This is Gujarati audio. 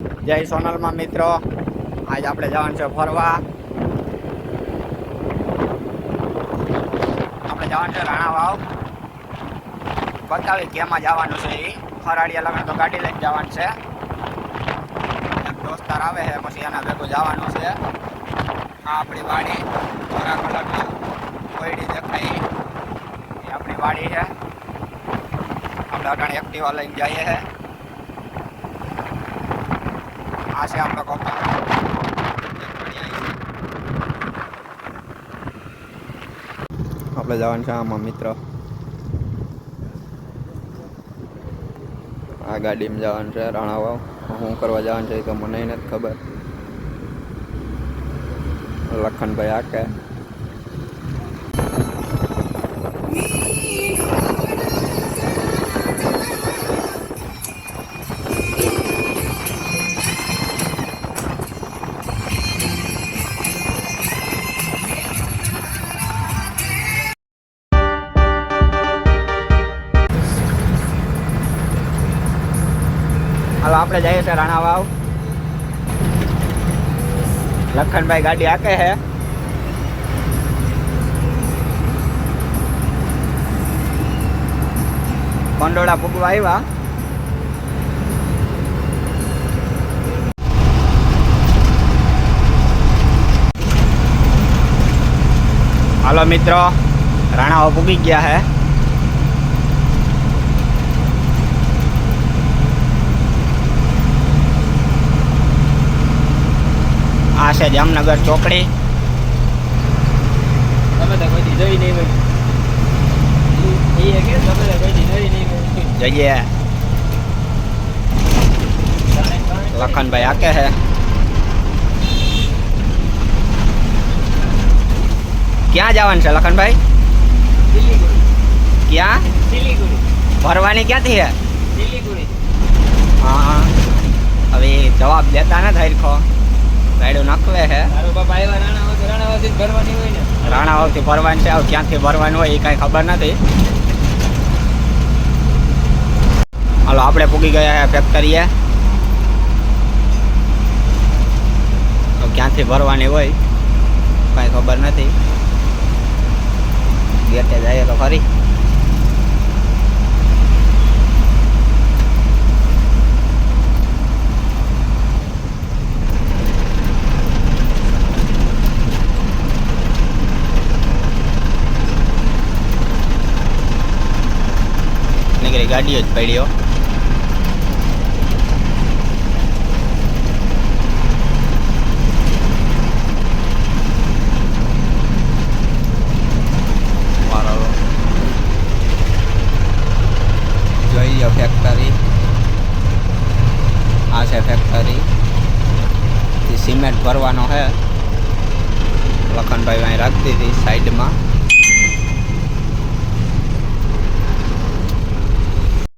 જય સોનલમાં મિત્રો. આજ આપણે જવાનું છે ફરવા. આપણે જવાનું છે રાણા વાવ બતાવી કેમાં જવાનું છે એ ફરાળીયા લગ્ન તો ગાડી લઈને જવાનું છે. દોસ્તાર આવે છે, પછી એના ભેગું જવાનું છે. આ આપણી વાડી. ભૂરા કલરની કોયડી દેખાય. એ આપણી વાડી છે. આપણે અટાણે એક્ટિવા લઈને જઈએ છે. આ છે આપણો જવાનું છે આમાં, મિત્ર. આ ગાડીમાં જવાનું છે રાણાવાવ. શું કરવા જવાનું છે તો મને નથી ખબર. લખનભાઈ આકે હાલો, આપણે જઈએ છીએ રાણા વાવ લખનભાઈ ગાડી આકે છે. કંડોળા પૂગવા આવ્યા. હાલો મિત્રો રાણાઓ પૂગી ગયા હે આ છે જામનગર ચોકડી તમે તો કોઈ દી જોઈ નહીં હોય એ કે તમે તો કોઈ દી જોઈ નહીં હોય. જઈએ. લખનભાઈ આકે છે. ક્યાં જવાનું છે લખનભાઈ? સિલીગુડી ક્યાં? સિલીગુડી ભરવાની ક્યાંથી છે? સિલીગુડી હા હવે જવાબ દેતા ને હરખો. ગાડું નાખવે છે. રાણાવાવથી ભરવાનું છે ક્યાંથી ભરવાનું હોય એ કાંઈ ખબર નથી. હાલો આપણે પૂગી ગયા છે ફેક્ટરીએ. ક્યાંથી ભરવાની હોય કાંઈ ખબર નથી. ગેટે જઈએ તો ખરી. નીકળી ગાડીઓ જ પડ્યો. મારો જોઈએ ફેક્ટરી આ છે ફેક્ટરી સિમેન્ટ ભરવાનો છે. લખનભાઈ અહીં રાખતી હતી સાઈડમાં